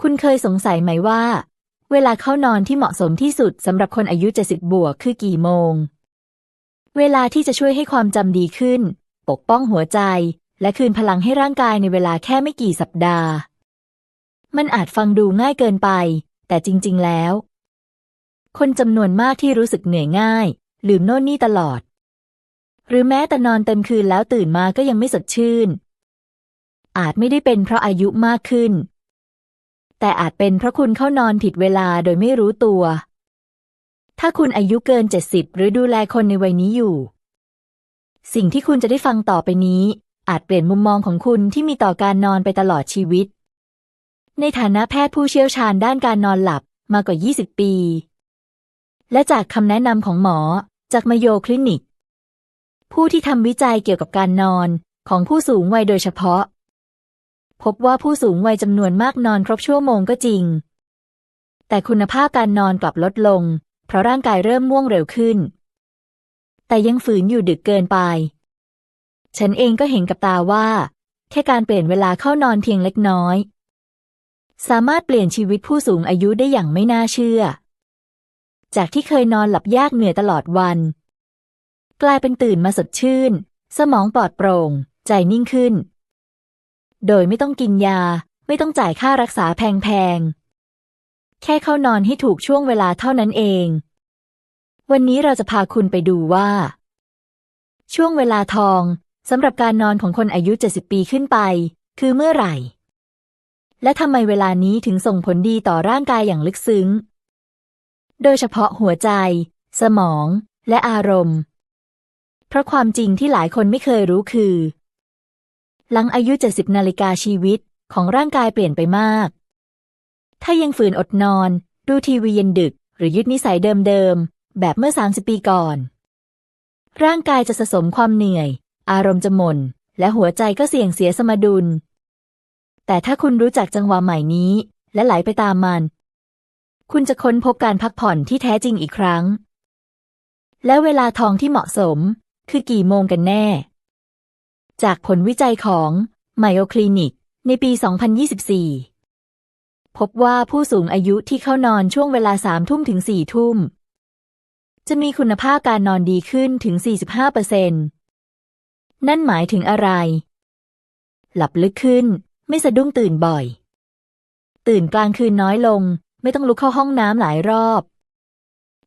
คุณเคยสงสัยไหมว่า เวลาเข้านอนที่เหมาะสมที่สุดสำหรับคนอายุ 70 บวกคือกี่โมง เวลาที่จะช่วยให้ความจำดีขึ้น ปกป้องหัวใจ และคืนพลังให้ร่างกายในเวลาแค่ไม่กี่สัปดาห์ มันอาจฟังดูง่ายเกินไป แต่จริง ๆ แล้ว คนจำนวนมากที่รู้สึกเหนื่อยง่าย ลืมโน่นนี่ตลอด หรือแม้แต่นอนเต็มคืนแล้วตื่นมาก็ยังไม่สดชื่น อาจไม่ได้เป็นเพราะอายุมากขึ้น แต่อาจเป็นเพราะคุณเข้านอนผิดเวลาโดยไม่รู้ตัว ถ้าคุณอายุเกิน 70 หรือดูแลคนในวัยนี้อยู่ สิ่งที่คุณจะได้ฟังต่อไปนี้ อาจเปลี่ยนมุมมองของคุณที่มีต่อการนอนไปตลอดชีวิต ในฐานะแพทย์ผู้เชี่ยวชาญด้านการนอนหลับมากว่า 20 ปี และจากคำแนะนำของหมอจากมโยคลินิก ผู้ที่ทำวิจัยเกี่ยวกับการนอนของผู้สูงวัยโดยเฉพาะ พบว่าผู้สูงวัยจำนวนมากนอนครบชั่วโมงก็จริง แต่คุณภาพการนอนกลับลดลง เพราะร่างกายเริ่มม่วงเร็วขึ้น แต่ยังฝืนอยู่ดึกเกินไป ฉันเองก็เห็นกับตาว่า แค่การเปลี่ยนเวลาเข้านอนเพียงเล็กน้อย สามารถเปลี่ยนชีวิตผู้สูงอายุได้อย่างไม่น่าเชื่อ จากที่เคยนอนหลับยากเหนื่อยตลอดวัน กลายเป็นตื่นมาสดชื่น สมองปลอดโปร่ง ใจนิ่งขึ้น โดยไม่ต้องกินยา ไม่ต้องจ่ายค่ารักษาแพงๆ แค่เข้านอนให้ถูกช่วงเวลาเท่านั้นเอง วันนี้เราจะพาคุณไปดูว่า ช่วงเวลาทองสำหรับการนอนของคนอายุ 70 ปีขึ้นไป คือเมื่อไหร่ และทำไมเวลานี้ถึงส่งผลดีต่อร่างกายอย่างลึกซึ้ง โดยเฉพาะหัวใจ สมอง และอารมณ์ เพราะความจริงที่หลายคนไม่เคยรู้คือ หลังอายุ 70 นาฬิกาชีวิตของร่างกายเปลี่ยนไปมาก ถ้ายังฝืนอดนอน ดูทีวีเย็นดึก หรือยึดนิสัยเดิมๆ แบบเมื่อ 30 ปีก่อน ร่างกายจะสะสมความเหนื่อย อารมณ์จะหม่น และหัวใจก็เสี่ยงเสียสมดุล แต่ถ้าคุณรู้จักจังหวะใหม่นี้ และไหลไปตามมัน คุณจะค้นพบการพักผ่อนที่แท้จริงอีกครั้ง และเวลาทองที่เหมาะสม คือกี่โมงกันแน่ จากผลวิจัยของ Mayo Clinic ในปี 2024 พบว่าผู้สูงอายุที่เข้านอนช่วงเวลาสามทุ่มถึงสี่ทุ่ม จะมีคุณภาพการนอนดีขึ้นถึง 45%นั่นหมายถึงอะไร หลับลึกขึ้น ไม่สะดุ้งตื่นบ่อย ตื่นกลางคืนน้อยลง ไม่ต้องลุกเข้าห้องน้ำหลายรอบ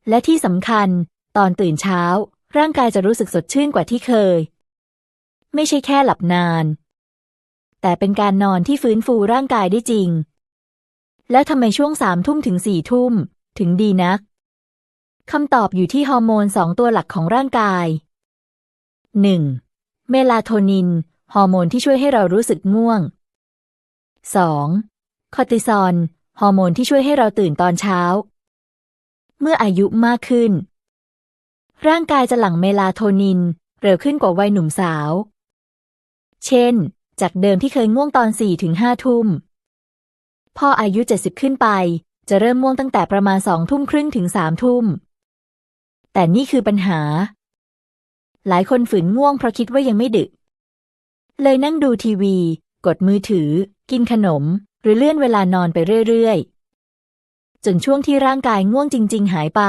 และที่สำคัญ ตอนตื่นเช้า ร่างกายจะรู้สึกสดชื่นกว่าที่เคย ไม่ใช่แค่หลับนาน แต่เป็นการนอนที่ฟื้นฟูร่างกายได้จริง แล้วทำไมช่วงสามทุ่มถึงสี่ทุ่ม ถึงดีนักคำตอบอยู่ที่ฮอร์โมนสองตัวหลักของร่างกาย 1. เมลาโทนิน ฮอร์โมนที่ช่วยให้เรารู้สึกง่วง 2. คอร์ติซอล ฮอร์โมนที่ช่วยให้เราตื่นตอนเช้า เมื่ออายุมากขึ้น ร่างกายจะหลั่งเมลาโทนิน เร็วขึ้นกว่าวัยหนุ่มสาว เช่น จากเดิมที่เคยง่วงตอน4ถึง5ทุ่ม พออายุ 70 ขึ้นไป จะเริ่มง่วงตั้งแต่ประมาณ 2 ทุ่มครึ่งถึง 3 ทุ่ม แต่นี่คือปัญหา หลายคนฝืนง่วงเพราะคิดว่ายังไม่ดึก เลยนั่งดูทีวี กดมือถือ กินขนม หรือเลื่อนเวลานอนไปเรื่อยๆ จนช่วงที่ร่างกายง่วงจริง ๆ หายไป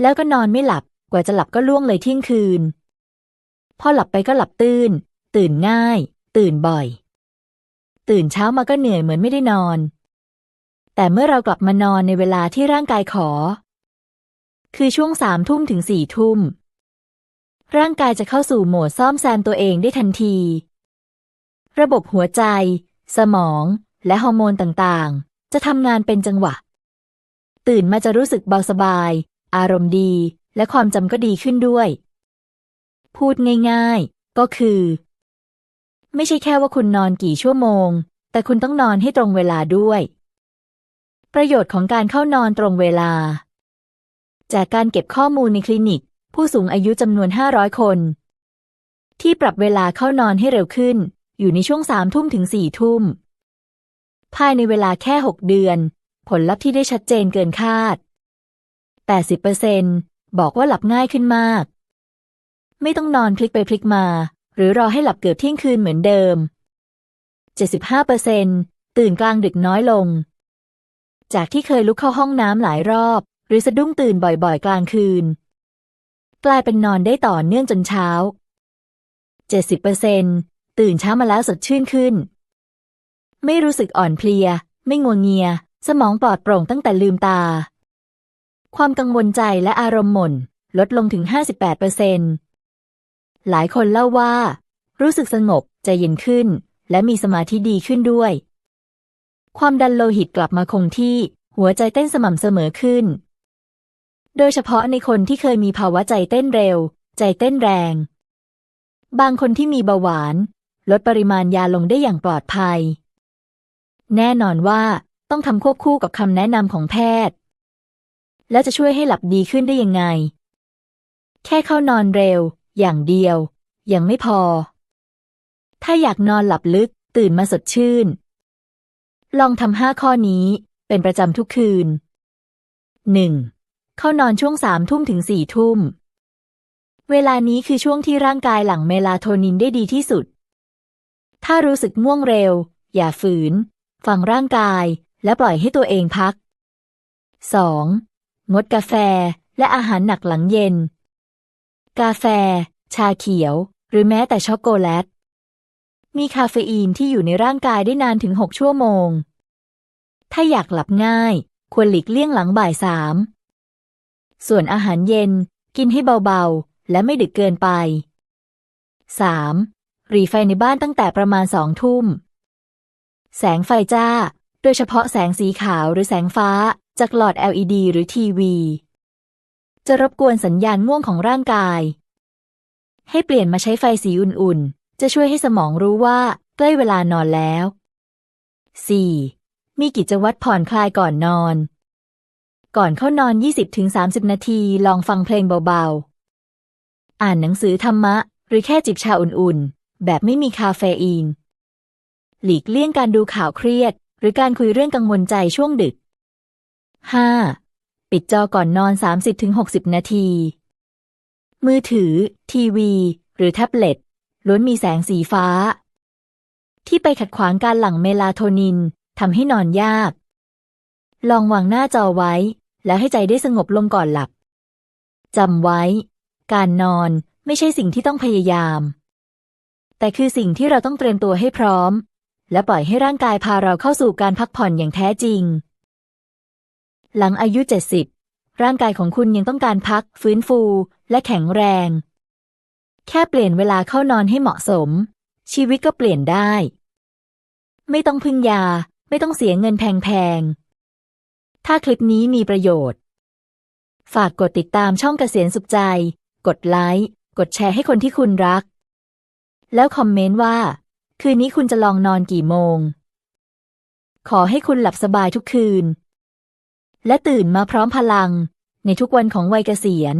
แล้วก็นอนไม่หลับ กว่าจะหลับก็ล่วงเลยเที่ยงคืนพอหลับไปก็หลับตื่น ตื่นง่าย ตื่นบ่อย ตื่นเช้ามาก็เหนื่อยเหมือนไม่ได้นอน แต่เมื่อเรากลับมานอนในเวลาที่ร่างกายขอ คือช่วงสามทุ่มถึงสี่ทุ่ม ร่างกายจะเข้าสู่โหมดซ่อมแซมตัวเองได้ทันที ระบบหัวใจ สมอง และฮอร์โมนต่างๆ จะทำงานเป็นจังหวะ ตื่นมาจะรู้สึกเบาสบาย อารมณ์ดี และความจำก็ดีขึ้นด้วย พูดง่าย ๆ ก็คือ ไม่ใช่แค่ว่าคุณนอนกี่ชั่วโมง แต่คุณต้องนอนให้ตรงเวลาด้วย ประโยชน์ของการเข้านอนตรงเวลา จากการเก็บข้อมูลในคลินิก ผู้สูงอายุจำนวน 500 คน ที่ปรับเวลาเข้านอนให้เร็วขึ้น อยู่ในช่วงสามทุ่มถึงสี่ทุ่ม ภายในเวลาแค่ 6 เดือน ผลลัพธ์ที่ได้ชัดเจนเกินคาด 80%บอกว่าหลับง่ายขึ้นมาก ไม่ต้องนอนพลิกไปพลิกมา หรือรอให้หลับเกือบเที่ยงคืนเหมือนเดิม 75%ตื่นกลางดึกน้อยลง จากที่เคยลุกเข้าห้องน้ำหลายรอบ หรือสะดุ้งตื่นบ่อยๆ กลางคืน กลายเป็นนอนได้ต่อเนื่องจนเช้า 70%ตื่นเช้ามาแล้วสดชื่นขึ้น ไม่รู้สึกอ่อนเพลีย ไม่งัวเงีย สมองปลอดโปร่งตั้งแต่ลืมตา ความกังวลใจและอารมณ์หม่น ลดลงถึง 58% หลายคนเล่าว่า รู้สึกสงบใจเย็นขึ้น และมีสมาธิดีขึ้นด้วย ความดันโลหิตกลับมาคงที่ หัวใจเต้นสม่ำเสมอขึ้น โดยเฉพาะในคนที่เคยมีภาวะใจเต้นเร็ว ใจเต้นแรง บางคนที่มีเบาหวาน ลดปริมาณยาลงได้อย่างปลอดภัย แน่นอนว่าต้องทำควบคู่กับคำแนะนำของแพทย์ แล้วจะช่วยให้หลับดีขึ้นได้ยังไง แค่เข้านอนเร็ว อย่างเดียว ยังไม่พอ ถ้าอยากนอนหลับลึกตื่นมาสดชื่น ลองทำห้าข้อนี้เป็นประจำทุกคืน 1. เข้านอนช่วงสามทุ่มถึงสี่ทุ่ม เวลานี้คือช่วงที่ร่างกายหลั่งเมลาโทนินได้ดีที่สุด ถ้ารู้สึกง่วงเร็ว อย่าฝืน ฟังร่างกายและปล่อยให้ตัวเองพัก 2. งดกาแฟและอาหารหนักหลังเย็น กาแฟ ชาเขียว หรือแม้แต่ช็อกโกแลต มีคาเฟอีนที่อยู่ในร่างกายได้นานถึง 6 ชั่วโมง ถ้าอยากหลับง่าย ควรหลีกเลี่ยงหลังบ่ายสามส่วนอาหารเย็น กินให้เบาๆ และไม่ดึกเกินไป 3. รีไฟในบ้านตั้งแต่ประมาณสองทุ่ม แสงไฟจ้า โดยเฉพาะแสงสีขาวหรือแสงฟ้าจากหลอด LED หรือทีวี จะรบกวนสัญญาณง่วงของร่างกาย ให้เปลี่ยนมาใช้ไฟสีอุ่นๆ จะช่วยให้สมองรู้ว่าใกล้เวลานอนแล้ว 4. มีกิจวัตรผ่อนคลายก่อนนอน ก่อนเข้านอน 20-30 นาทีลองฟังเพลงเบาๆ อ่านหนังสือธรรมะ หรือแค่จิบชาอุ่นๆ แบบไม่มีคาเฟอีน หลีกเลี่ยงการดูข่าวเครียด หรือการคุยเรื่องกังวลใจช่วงดึก 5. ปิดจอก่อนนอน 30-60 นาที มือถือ ทีวี หรือแท็บเล็ตล้วนมีแสงสีฟ้า ที่ไปขัดขวางการหลั่งเมลาโทนินทำให้นอนยาก ลองวางหน้าจอไว้ แล้วให้ใจได้สงบลงก่อนหลับจำไว้ การนอนไม่ใช่สิ่งที่ต้องพยายาม แต่คือสิ่งที่เราต้องเตรียมตัวให้พร้อม และปล่อยให้ร่างกายพาเราเข้าสู่การพักผ่อนอย่างแท้จริง หลังอายุ 70 ร่างกายของคุณยังต้องการพัก ฟื้นฟู และแข็งแรง แค่เปลี่ยนเวลาเข้านอนให้เหมาะสม ชีวิตก็เปลี่ยนได้ ไม่ต้องพึ่งยา ไม่ต้องเสียเงินแพงๆ ถ้าคลิปนี้มีประโยชน์ ฝากกดติดตามช่องเกษียณสุขใจ กดไลค์ กดแชร์ให้คนที่คุณรัก แล้วคอมเมนต์ว่า คืนนี้คุณจะลองนอนกี่โมง ขอให้คุณหลับสบายทุกคืน และตื่นมาพร้อมพลัง ในทุกวันของวัยเกษียณ